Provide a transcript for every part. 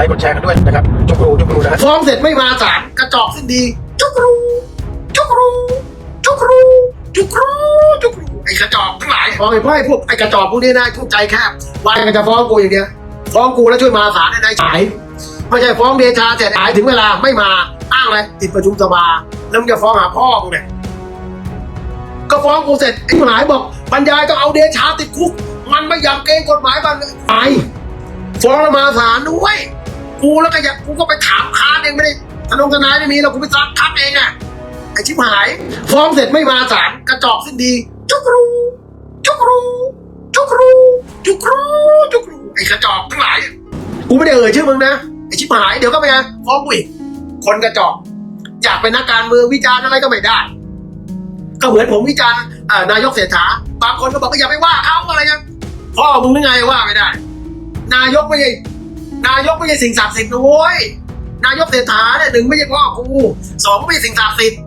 ลค์กดแชร์กันด้วยนะครับจุกรูจุกรูนะฮะฟ้องเสร็จไม่มาศาลกระจอกสิ้นดีจุกรูจุกรูจุกรูจุกรูจุกรูไอ้กระจอกทั้งหลายฟ้องไอ้พวกไอ้พวกไอ้กระจอกพวกนี้นะทุกใจแคบวันก็จะฟ้องกูอย่างเดียวฟ้องกูแล้วช่วยมาศาลให้ได้ฉายไม่ใช่ฟ้องเดชาเสร็จหายถึงเวลาไม่มาอ้างเลยติดประชุมสภาแล้วมึงจะฟ้องหาพ่อกูเนี่ยก็ฟ้องกูเสร็จไอ้หมายบอกบรรยายก็เอาเดชาติดคุก มันไม่ยำเกรงกฎหมายบังไปฟ้องแล้วมาศาลด้วย กูแล้วก็อยากกูก็ไปถามค้านเองไม่ได้ทนงทนายไม่มีหรอกกูไปซักทับเองอะไอชิบหาย ฟ้องเสร็จไม่มาศาลกระจอกสิ้นดีจุกรูจุกรูจุกรูจุกรูจุกรูไอกระจอกทั้งหลายกูไม่ได้เอ่ยชื่อมึงนะไอชิบหายเดี๋ยวก็ไปไงฟ้องกูอีกคนกระจอกอยากเป็นนักการเมืองวิจารณ์อะไรก็ไม่ได้ ก็เหมือนผมวิจารณ์นายกเศรษฐาบางคนก็บอกว่าอย่าไปว่าเขาอะไรเงี้ยพ่อมึงนึกไงว่าไม่ได้ นายกไม่ใช่ นายกไม่ใช่สิ่งศักดิ์สิทธิ์นะเว้ยนายกเศรษฐาเนี่ยหนึ่งไม่ใช่พ่อกูสองไม่ใช่สิ่งศักดิ์สิทธิ์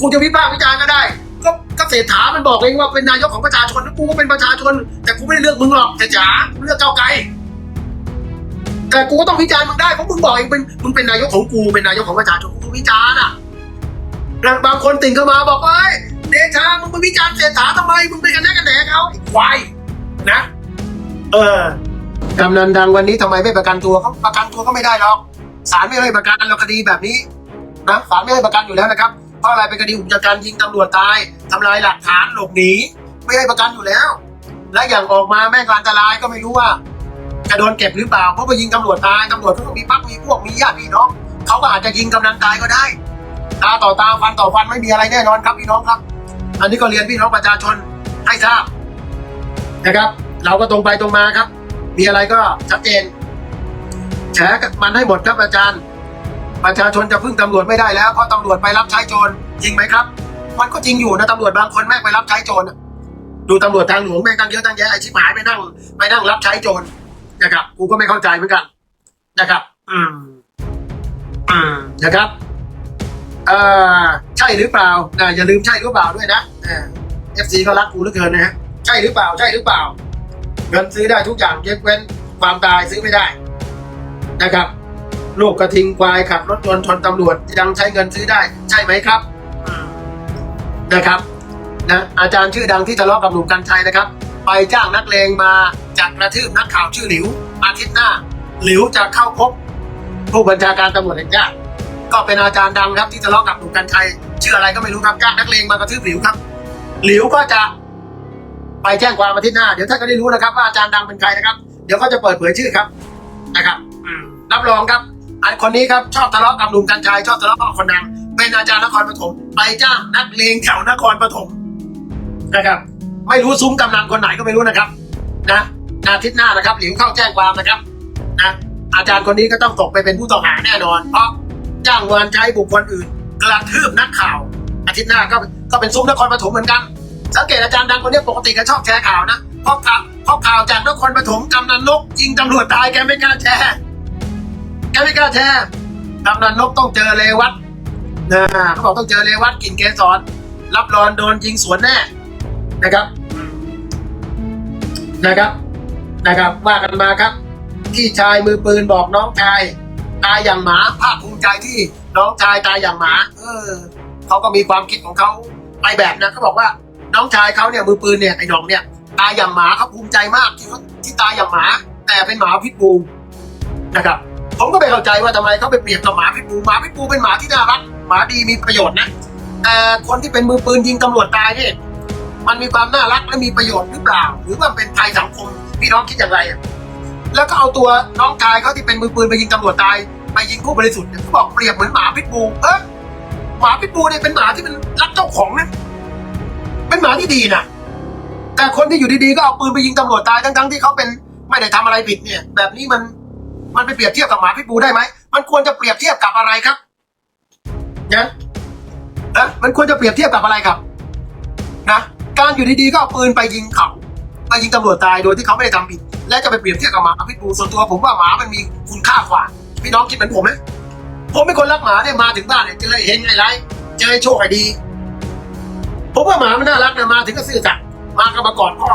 กูจะวิพากษ์วิจารณ์ก็ได้ ก็ก็เศรษฐามันบอกเองว่าเป็นนายกของประชาชนแล้วกูก็เป็นประชาชน แต่กูไม่ได้เลือกมึงหรอกเศรษฐากูเลือกเก้าไกลแต่กูก็ต้องวิจารณ์มึงได้เพราะมึงบอกเองเป็นมึงเป็นนายกของกูเป็นนายกของประชาชนกูวิจารณ์อะแล้วบางคนติ่งเข้ามาบอกว่าเดชามึงไปวิจารณ์เศรษฐาทำไมมึงไปกันแน่กันแหนเขาควายนะ เออ กำนันดังวันนี้ทำไมไม่ประกันตัวเขาประกันตัวก็ไม่ได้หรอกศาลไม่ให้ประกันเราคดีแบบนี้นะศาลไม่ให้ประกันอยู่แล้วนะครับเพราะอะไรเป็นคดีอุกชะกันยิงตำรวจตายทำลายหลักฐานหลบหนีไม่ให้ประกันอยู่แล้ว และอย่างออกมาแม่งก็อันตรายก็ไม่รู้ว่า จะโดนเก็บหรือเปล่าเพราะไปยิงตำรวจตายตำรวจเขาก็มีพักมีพวกมีญาติพี่น้องเขาก็อาจจะยิงกำนันตายก็ได้ตาต่อตาฟันต่อฟันไม่มีอะไรแน่นอนครับพี่น้องครับ อันนี้ก็เรียนพี่น้องประชาชนให้ทราบนะครับ เราก็ตรงไปตรงมาครับ มีอะไรก็ชัดเจนแฉมันให้หมดครับอาจารย์ ประชาชนจะพึ่งตำรวจไม่ได้แล้วเพราะตำรวจไปรับใช้โจรจริงไหมครับมันก็จริงอยู่นะตำรวจบางคนแม่งไปรับใช้โจรดูตำรวจทางหลวงแม่งตั้งเยอะตั้งแยะไอ้ชิบหายไปนั่งไปนั่งรับใช้โจรนะครับกูก็ไม่เข้าใจเหมือนกันนะครับ อืมอืมนะครับเอ่อใช่หรือเปล่าอ่าอย่าลืมใช่หรือเปล่าด้วยนะเอฟซีเขารักกูเหลือเกินนะฮะใช่หรือเปล่าใช่หรือเปล่า เงินซื้อได้ทุกอย่างยกเว้นความตายซื้อไม่ได้นะครับลูกกระทิงควายขับรถยนต์ชนตำรวจยังใช้เงินซื้อได้ใช่ไหมครับนะครับนะอาจารย์ชื่อดังที่ทะเลาะกับหนุ่มกัญชัยนะครับ ไปจ้างนักเลงมาจากกระทืบนักข่าวชื่อหลิว อาทิตย์หน้า หลิวจะเข้าพบผู้บัญชาการตำรวจแห่งชาติก็เป็นอาจารย์ดังครับที่ทะเลาะกับหนุ่มกัญชัยชื่ออะไรก็ไม่รู้ครับจ้างนักเลงมากระทืบหลิวครับ หลิวก็จะ ไปแจ้งความอาทิตย์หน้า เดี๋ยวท่านก็ได้รู้นะครับว่าอาจารย์ดังเป็นใครนะครับ เดี๋ยวเขาจะเปิดเผยชื่อครับนะครับรับรองครับอันคนนี้ครับชอบทะเลาะกับหนุ่มกัญชัยชอบทะเลาะกับคนดังเป็นอาจารย์นครปฐมไปจ้างนักเลงแถวนครปฐมนะครับไม่รู้ซุ้มกำนันคนไหนก็ไม่รู้นะครับนะอาทิตย์หน้านะครับหลิวเข้าแจ้งความนะครับนะอาจารย์คนนี้ก็ต้องตกไปเป็นผู้ต้องหาแน่นอน เพราะจ้างวานใช้บุคคลอื่น กระทืบนักข่าว อาทิตย์หน้าก็ก็เป็นซุ้มนครปฐมเหมือนกัน สังเกตอาจารย์ดังคนนี้ปกติก็ชอบแชร์ข่าวนะเพราะข่าวพราะข่าวจากนครปฐมกำนันนกยิงตำรวจตายแกไม่กล้าแชร์แกไม่กล้าแชร์กำนันนกต้องเจอเลวัตนะเขาบอกต้องเจอเลวัตกลินเกสรรับรองโดนยิงสวนแน่นะครับ นะครับนะครับว่ากันมาครับพี่ชายมือปืนบอกน้องชายตายอย่างหมาภาคภูมิใจที่น้องชายตายอย่างหมา เออเขาก็มีความคิดของเขาไปแบบนะเขาบอกว่า น้องชายเขาเนี่ยมือปืนเนี่ยไอ้ดองเนี่ยตายอย่างหมาเขาภูมิใจมากที่เขาที่ตายอย่างหมา แต่เป็นหมาพิษบูนะครับผมก็ไม่เข้าใจว่าทำไมเขาไปเปรียบกับหมาพิษบูหมาพิษบูเป็นหมาที่น่ารักหมาดีมีประโยชน์นะแต่คนที่เป็นมือปืนยิงตำรวจตายเนี่ยมันมีความน่ารักและมีประโยชน์หรือเปล่า หรือว่าเป็นภัยสังคมพี่น้องคิดอย่างไรอะแล้วก็เอาตัวน้องชายเขาที่เป็นมือปืนไปยิงตำรวจตายไปยิงผู้บริสุทธิ์เนี่ยเขาบอกเปรียบเหมือนหมาพิษบูเออหมาพิษบูเนี่ยเป็นหมาที่มันรักเจ้าของนะ เป็นหมาที่ดีนะแต่คนที่อยู่ดีๆก็เอาปืนไปยิงตำรวจตายทั้งๆที่เขาเป็นไม่ได้ทำอะไรผิดเนี่ย แบบนี้มันมันไปเปรียบเทียบกับหมาพิษบูได้ไหมมันควรจะเปรียบเทียบกับอะไรครับนะนะมันควรจะเปรียบเทียบกับอะไรครับนะการอยู่ดีๆก็เอาปืนไปยิงเขาไปยิงตำรวจตายโดยที่เขาไม่ได้ทำผิด และจะไปเปรียบเทียบกับหมาพิษบูส่วนตัวผมว่าหมามันมีคุณค่ากว่าพี่น้องคิดเหมือนผมไหมผมเป็นคนรักหมาเนี่ยมาถึงบ้านเนี่ยเจอไอ้เฮงไอ้ไรเจอโชคไอดี ผมว่าหมามันน่ารักนะมาถึงก็ซื่อสัตย์มาก็มากอดพ่อ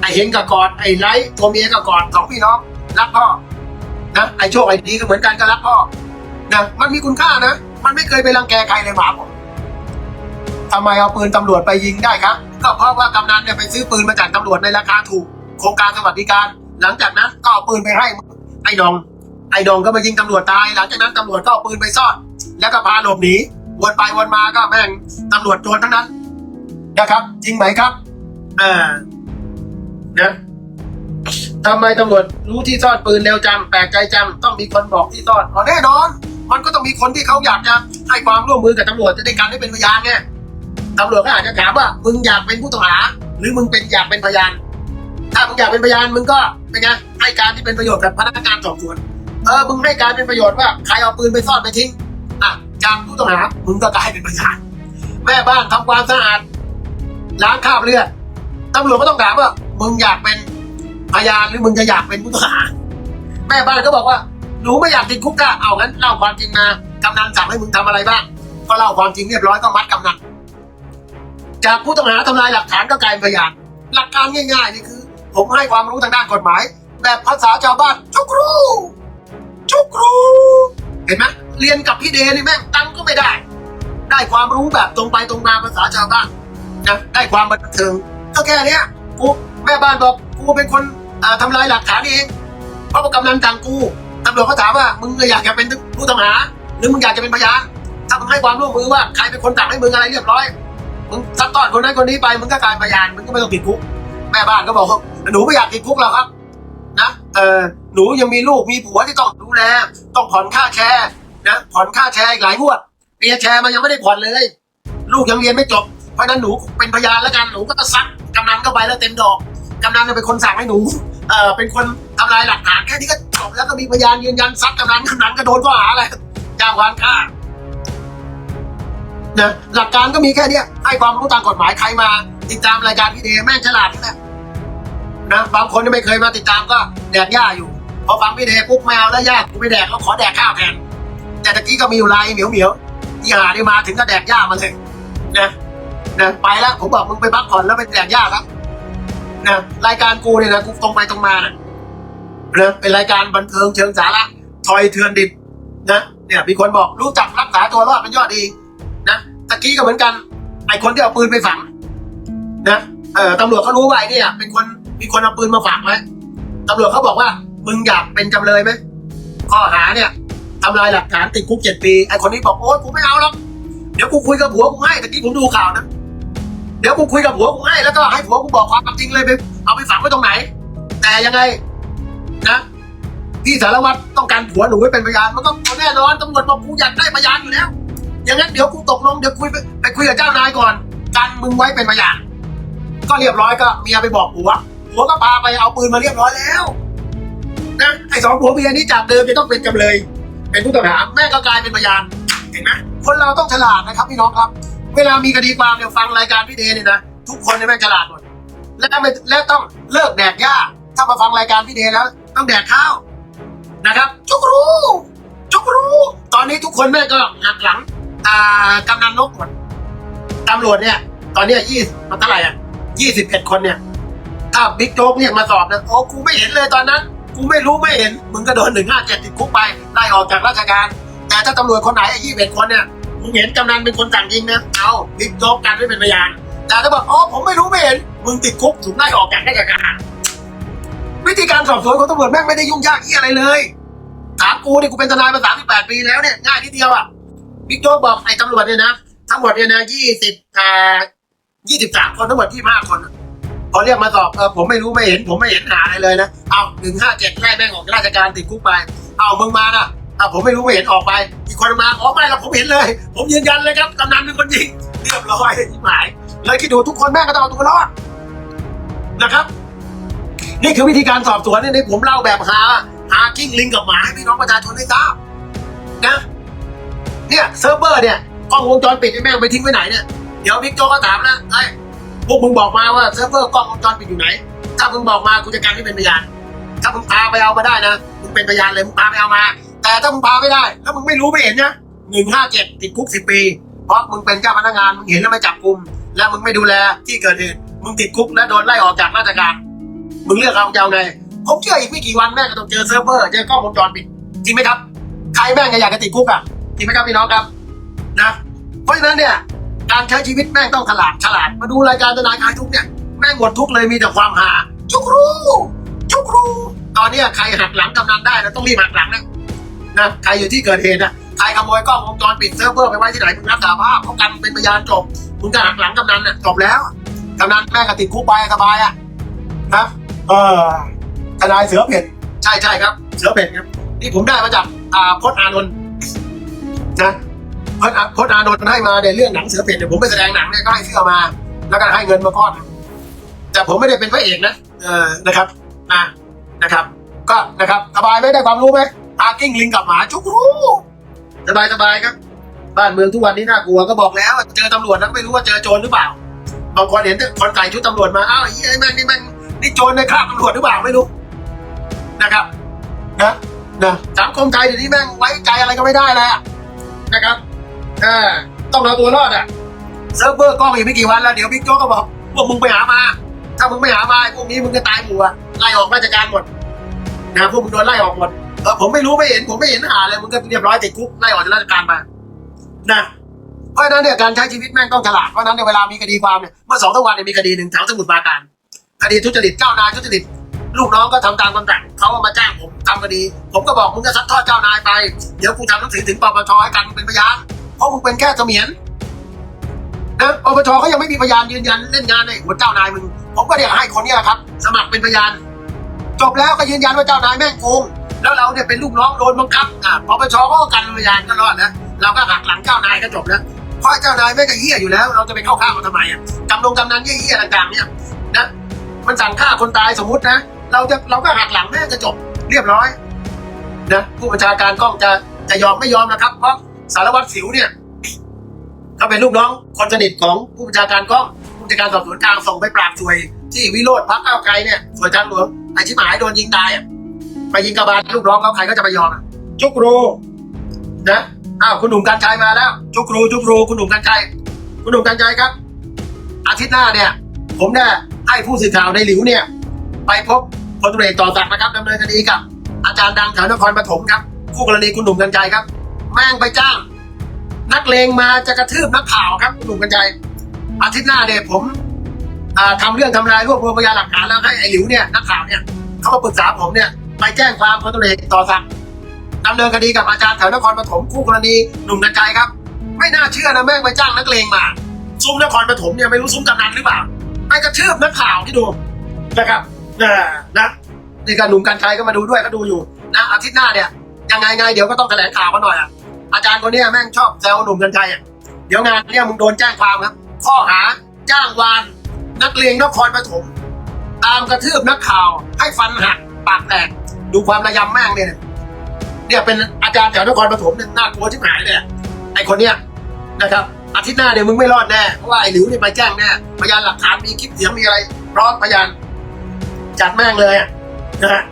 ไอเฮงก็กอดไอไลท์ตัวเมียก็กอดสองพี่น้องรักพ่อนะไอโชคไอดีก็เหมือนกันก็รักพ่อนะมันมีคุณค่านะ มันไม่เคยไปรังแกใครเลยหมาผมทำไมเอาปืนตำรวจไปยิงได้ครับ ก็เพราะว่ากำนันเนี่ยไปซื้อปืนมาจากตำรวจในราคาถูก โครงการสวัสดิการ หลังจากนั้นก็เอาปืนไปให้ไอ้ดอง ไอ้ดองก็มายิงตำรวจตาย หลังจากนั้นตำรวจก็เอาปืนไปซ่อน แล้วก็พาหลบหนี วนไปวนมาก็แม่งตำรวจโจรทั้งนั้น นะครับ จริงไหมครับอ่านะทำไมตำรวจรู้ที่ซ่อนปืนเร็วจังแปลกใจจังต้องมีคนบอกที่ซ่อนอ๋อแน่นอน มันก็ต้องมีคนที่เขาอยากจะให้ความร่วมมือกับตำรวจจะได้การให้เป็นพยานไงตำรวจก็อาจจะถามว่ามึงอยากเป็นผู้ต้องหา หรือมึงเป็นอยากเป็นพยาน ถ้ามึงอยากเป็นพยานมึงก็เป็นไงให้การที่เป็นประโยชน์กับพนักงานสอบสวนเออมึงให้การเป็นประโยชน์ว่าใครเอาปืนไปซ่อนไปทิ้ง จากผู้ต้องหามึงก็กลายเป็นพยาน แม่บ้านทำความสะอาดล้างคราบเลือดตำรวจก็ต้องถามว่ามึงอยากเป็นพยานหรือมึงจะอยากเป็นผู้ต้องหา แม่บ้านก็บอกว่าหนูไม่อยากติดคุกก็เอางั้นเล่าความจริงมากำนันสั่งให้มึงทำอะไรบ้างก็เล่าความจริงเรียบร้อยก็มัดกำนันจากผู้ต้องหาทำลายหลักฐานก็กลายเป็นพยานหลักการง่ายๆนี่คือ ผมให้ความรู้ทางด้านกฎหมาย แบบภาษาชาวบ้านชุกรูชุกรู เห็นไหมเรียนกับพี่เดนี่แม่งตังก็ไม่ได้ ได้ความรู้แบบตรงไปตรงมาภาษาชาวบ้านนะได้ความบันเทิงก็แค่เนี้ยกูแม่บ้านบอกกูเป็นคนอ่าทำลายหลักฐานเองเพราะกำนันจังกูตำรวจเขาถามว่ามึงอยากจะเป็นผู้ต้องหา หรือมึงอยากจะเป็นพยานถ้ามึงให้ความร่วมมือว่าใครเป็นคนสั่งให้มึงอะไรเรียบร้อยมึงซัดทอดคนนั้นคนนี้ไปมึงก็กลายพยานมึงก็ไม่ต้องติดคุกแม่บ้านก็บอกว่าหนูไม่อยากติดคุกหรอกครับ นะเออหนูยังมีลูกมีผัวที่ต้องดูแล ต้องผ่อนค่าแชร์นะผ่อนค่าแชร์อีกหลายงวดเปียแชร์มันยังไม่ได้ผ่อนเลย ลูกยังเรียนไม่จบ เพราะนั้นหนูเป็นพยานแล้วกันหนูก็จะซักกำนันเข้าไปแล้วเต็มดอกกำนันเป็นคนสั่งให้หนูเออเป็นคนทำลายหลักฐานแค่นี้ก็จบแล้วก็มีพยานยืนยันซักกำนันกำนันก็โดนข้อหาอะไรจ้างวานฆ่านะหลักการก็มีแค่เนี้ยให้ความรู้ตามกฎหมายใครมาติดตามรายการพี่เดแม่งฉลาดนี่แหละ นะบางคนที่ไม่เคยมาติดตามก็แดกหญ้าอยู่ พอฟังพี่เดย์ปุ๊บแมวแล้วหญ้ากูไม่แดกแล้วขอแดกข้าวแทน แต่ตะกี้ก็มีอยู่ลายเหมียวเหมียวที่หาได้มาถึงก็แดกหญ้ามาเลยนะนะไปแล้วผมบอกมึงไปพักผ่อนแล้วไปแดกหญ้าครับนะรายการกูเนี่ยนะกูตรงไปตรงมานะนะเป็นรายการบันเทิงเชิงสาระทอยเทือนดิบนะเนี่ยมีคนบอกรู้จักรักษาตัวรอดเป็นยอดดีนะตะกี้ก็เหมือนกันไอคนที่เอาปืนไปฝังนะเออตำรวจเขารู้ว่าไอเนี่ยเป็นคน มีคนเอาปืนมาฝากไว้ตำรวจเขาบอกว่า มึงอยากเป็นจำเลยไหมข้อหาเนี่ยทำลายหลักฐานติดคุกเจ็ดปีไอ้คนนี้บอกโอ๊ยกูไม่เอาหรอกเดี๋ยวกูคุยกับผัวกูให้ตะกี้ผมดูข่าวนะเดี๋ยวกูคุยกับผัวกูให้แล้วก็ให้ผัวกูบอกความจริงเลยไปเอาไปฝังไว้ตรงไหน แต่ยังไงนะพี่สารวัตรต้องการผัวหนูไว้เป็นพยานมันก็แน่นอนตำรวจบอกกูอยากได้พยานอยู่แล้ว อย่างนั้นเดี๋ยวกูตกลงเดี๋ยวคุยไปไปคุยกับเจ้านายก่อนกันมึงไว้เป็นพยานก็เรียบร้อยก็เมียไปบอกผัว ผัวก็พาไปเอาปืนมาเรียบร้อยแล้วนะไอ้สองผัวเมียนี้จากเดิมจะต้องเป็นจำเลย เป็นผู้ต้องหาแม่ก็กลายเป็นพยานเห็นไหมคนเราต้องฉลาดนะครับพี่น้องครับ เวลามีคดีความเนี่ยฟังรายการพี่เดเนี่ยนะทุกคนเนี่ยแม่งฉลาดหมดและไม่และต้องเลิกแดกหญ้าถ้ามาฟังรายการพี่เดแล้ว ต้องแดกข้าวนะครับจุกรู้จุกรู้ ตอนนี้ทุกคนแม่ก็หักหลังอ่ากำนันนกหมดตำรวจเนี่ย ตอนนี้ยยี่มันเท่าไหร่อะยี่สิบเอ็ดคนเนี่ย ถ้าบิ๊กโจ๊กเรียกมาสอบนะโอ้กูไม่เห็นเลยตอนนั้น กูไม่รู้ไม่เห็น มึงก็โดนหนึ่งห้าเจ็ดติดคุกไปไล่ออกจากราชการ แต่ถ้าตำรวจคนไหนไอ้ยี่สิบเอ็ดคนเนี่ยมึงเห็นกำนันเป็นคนสั่งยิงนะเอาบิ๊กโจ๊กกันไม่เป็นพยานแต่ถ้าบอกอ๋อผมไม่รู้ไม่เห็นมึงติดคุกถูกไล่ออกจากราชการ วิธีการสอบสวนของตำรวจแม่งไม่ได้ยุ่งยากที่อะไรเลยถามกูเนี่ยกูเป็นทนายมาสามสิบแปดปีแล้วเนี่ยง่ายนิดเดียวอะบิ๊กโจ๊กบอกไอ้ตำรวจเนี่ยนะทั้งหมดเนี่ยนะยี่สิบอ่ายี่สิบสามคนทั้งหมดยี่ห้าคน อะพอเรียกมาสอบเออผมไม่รู้ไม่เห็น ผมไม่เห็นหาอะไรเลยนะเอาหนึ่งห้าเจ็ดไล่แม่งออกจากราชการติดคุกไป เอามึงมานะเอาผมไม่รู้ไม่เห็นออกไป อีกคนมาอ๋อไม่หรอกผมเห็นเลย ผมยืนยันเลยครับกำนันเป็นคนยิงเรียบร้อยที่หมายเลยคิดดูทุกคนแม่งก็ต้องเอาตัวรอดนะครับ นี่คือวิธีการสอบสวนนี่ผมเล่าแบบหาหากิ้งลิงกับหมาให้พี่น้องประชาชนได้ทราบนะเนี่ยเซิร์ฟเวอร์เนี่ยกล้องวงจรปิดไอ้แม่งไปทิ้งไว้ไหนเนี่ยเดี๋ยวบิ๊กโจ๊กก็ถามนะไอ้ พวกมึงบอกมาว่าเซิร์ฟเวอร์กล้องวงจรปิดอยู่ไหน ถ้ามึงบอกมากูจะการไม่เป็นพยาน ถ้ามึงพาไปเอามาได้นะ มึงเป็นพยานเลยมึงพาไปเอามา แต่ถ้ามึงพาไม่ได้ แล้วมึงไม่รู้ไม่เห็นนะหนึ่งห้าเจ็ดติดคุกสิบปี เพราะมึงเป็นเจ้าพนักงาน มึงเห็นแล้วไม่จับกลุ่ม แล้วมึงไม่ดูแลที่เกิดเหตุ มึงติดคุกและโดนไล่ออกจากราชการ มึงเลือกเอาจะเอาไง ผมเชื่ออีกไม่กี่วันแม่งก็ต้องเจอเซิร์ฟเวอร์ เจอกล้องวงจรปิด จริงไหมครับ ใครแม่งจะอยากจะติดคุกอะ จริงไหมครับพี่น้องครับ นะ เพราะฉะนั้นเนี่ย การใช้ชีวิตแม่งต้องฉลาดฉลาด มาดูรายการทนายคลายทุกเนี่ยแม่งหมดทุกเลยมีแต่ความหาจุกรูจุกรูตอนนี้ใครหักหลังกำนันได้นะต้องรีบหักหลังนะนะใครอยู่ที่เกิดเหตุนะใครขโมยกล้องวงจรปิดเซิร์ฟเวอร์ไปไว้ที่ไหนมึงรับสารภาพเขากันเป็นพยานจบมึงก็หักหลังกำนันน่ะจบแล้วกำนันแม่งก็ติดคุกไปสบายอะนะเออทนายเสือเพ่นใช่ใช่ครับ เสือเพ่นครับนี่ผมได้มาจากอ่าพจน์อานนท์นะ พจน์อาพจน์อานนท์ให้มาในเรื่องหนังเสือเพ่นเนี่ยผมไปแสดงหนังเนี่ยก็ให้เสื้อมา แล้วก็ให้เงินมาก้อน แต่ผมไม่ได้เป็นพระเอกนะเออนะครับอ่านะครับ ก็นะครับสบายไหมได้ความรู้ไหมพากิ้งลิงกับหมาจุกรู้สบายสบายครับ บ้านเมืองทุกวันนี้น่ากลัวก็บอกแล้ว เจอตำรวจแล้วไม่รู้ว่าเจอโจรหรือเปล่าบางคนเห็นคนใส่ชุดตำรวจมาอ้าวไอ้แม่งนี่แม่งนี่โจรในคราบตำรวจหรือเปล่าไม่รู้นะครับนะนะสังคมไทยเดี๋ยวนี้แม่งไว้ใจอะไรก็ไม่ได้แล้วนะครับ ต้องเอาตัวรอดอะเซิร์ฟเวอร์กล้องอีกไม่กี่วันแล้วเดี๋ยวบิ๊กโจ๊กก็บอกพวกมึงไปหามา ถ้ามึงไม่หามาพวกนี้มึงจะตายหมู่อะไล่ออกราชการหมดนะพวกมึงโดนไล่ออกหมดเออผมไม่รู้ไม่เห็นผมไม่เห็นหาเลยมึงก็เรียบร้อยติดคุกไล่ออกจากราชการมานะเพราะฉะนั้นเนี่ยการใช้ชีวิตแม่งต้องฉลาดเพราะฉะนั้นเนี่ยเวลามีคดีความเนี่ยเมื่อสองสามวันเนี่ยมีคดีหนึ่งแถวสมุทรปราการ คดีทุจริตเจ้านายทุจริตลูกน้องก็ทำตามคำสั่งเขาก็มาจ้างผมทำคดี ผมก็บอกมึงจะซัดทอดเจ้านายไป เดี๋ยวกูทำหนังสือถึงปปชให้กันเป็นพยาน เพราะมึงเป็นแค่เสมียนนะปปชเขายังไม่มีพยานยืนยันเล่นงานในหัวเจ้านายมึง ผมก็เรียกให้คนนี้แหละครับ สมัครเป็นพยาน จบแล้วก็ยืนยันว่าเจ้านายแม่งโกงแล้วเราเนี่ยเป็นลูกน้องโดนบังคับอ่าปปชก็กันพยานก็รอดนะเราก็หักหลังเจ้านายก็จบแล้วเพราะเจ้านายแม่งก็เหี้ยอยู่แล้ว เราจะไปเข้าข้างมันทำไมอะกำลงกำนันเหี้ยๆต่างๆเนี่ยนะมันสั่งฆ่าคนตายสมมตินะเราจะเราก็หักหลังแม่งจะจบ เรียบร้อยนะผู้บัญชาการกล้องจะจะยอมไม่ยอมนะครับ เพราะ สารวัตรสิวเนี่ยเขาเป็นลูกน้องคนสนิทของผู้บัญชาการกล้องผู้บัญชาการสอบสวนกลางส่งไปปราบซวย ที่วิโรธพักก้าไกลเนี่ยสวยทางหลวงไอชิบหายโดนยิงตายไปยิงกระบาลลูกน้องเขาใครก็จะไปยอมอะจุกรูนะอ้าวคุณหนุ่มกัญชัยมาแล้ว จุกรูจุกรูคุณหนุ่มกัญชัยคุณหนุ่มกัญชัยครับ อาทิตย์หน้าเนี่ย ผมเนี่ยให้ผู้สื่อข่าวในหลิวเนี่ย ไปพบพลตำรวจเอกต่อศักนะครับดำเนินคดีกับ อาจารย์ดังแถวนครปฐมครับคู่กรณีคุณหนุ่มกัญชัยครับ แม่งไปจ้าง นักเลงมาจะกระทืบนักข่าวครับหนุ่มกัญชัยอาทิตย์หน้าเนี่ยผมอ่าทำเรื่องทำลายรวบรวมพยานหลักฐานแล้วให้ไอ้หลิวเนี่ยนักข่าวเนี่ยเขามาปรึกษาผมเนี่ยไปแจ้งความพลตำรวจเอกต่อศักดิ์ดำเนินคดีกับอาจารย์แถวนครปฐมคู่กรณีหนุ่มกัญชัยครับ ไม่น่าเชื่อนะแม่งไปจ้างนักเลงมา ซุ้มนครปฐมเนี่ยไม่รู้ซุ้มกำนันหรือเปล่าไปกระทืบนักข่าวที่ดูนะครับนะนะนี่ก็หนุ่มกัญชัยก็มาดูด้วยก็ดูอยู่นะอาทิตย์หน้าเนี่ยยังไงไงเดี๋ยวก็ต้องแถลงข่าวกันหน่อยอะ อาจารย์คนเนี้ยแม่งชอบแซวหนุ่มกัญชัยอะเดี๋ยวงานเนี่ยมึงโดนแจ้งความครับ ข้อหาจ้างวาน นักเลงนครปฐมตามกระทืบนักข่าว ให้ฟันหักปากแตกดูความระยำแม่งเนี่ยเนี่ยเป็นอาจารย์แถวนครปฐมเนี่ยน่ากลัวที่หายเนี่ยไอคนเนี้ยนะครับอาทิตย์หน้าเนี่ยมึงไม่รอดแน่เพราะว่าไอหลิวเนี่ยไปแจ้งแน่พยานหลักฐานมีคลิปเสียงมีอะไรพร้อมพยานจัดแม่งเลยนะฮะ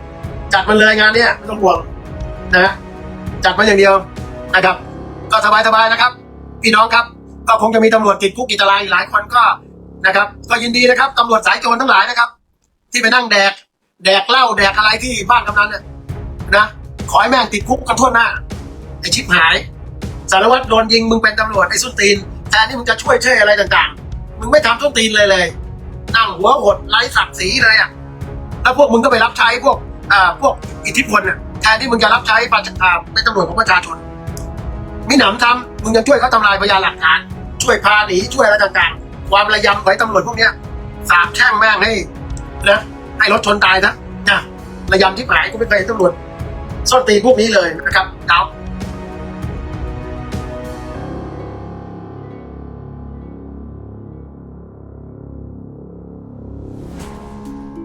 จัดมันเลยงานเนี้ยไม่ต้องห่วงนะฮะจัดมาอย่างเดียว นะครับ ก็สบายๆนะครับ พี่น้องครับ ก็คงจะมีตำรวจติดคุกติดตารางอีกหลายคนก็นะครับ ก็ยินดีนะครับตำรวจสายโจรทั้งหลายนะครับ ที่ไปนั่งแดก แดกเหล้าแดกอะไรที่บ้านกำนันเนี่ยนะขอให้แม่งติดคุกกันทั่วหน้าไอชิบหาย สารวัตรโดนยิงมึงเป็นตำรวจไอ้ส้นตีนแทนที่มึงจะช่วยเช่วยอะไรต่างๆ มึงไม่ทำส้นตีนเลยเลยนั่งหัวหดไร้ศักดิ์ศรีเลยอะแล้วพวกมึงก็ไปรับใช้พวกอ่าพวกอิทธิพลน่ะแทนที่มึงจะรับใช้ประชาอ่าเป็นตำรวจของประชาชน มิหนำทำมึงยังช่วยเขาทำลายพยานหลักฐาน ช่วยพาหนีช่วยอะไรต่างๆ ความระยำไว้ตำรวจพวกเนี้ยสาบแช่งแม่งให้นะให้รถชนตายนะนะระยำที่หายกูไม่เคยตำรวจส้นตีนพวกนี้เลยนะครับ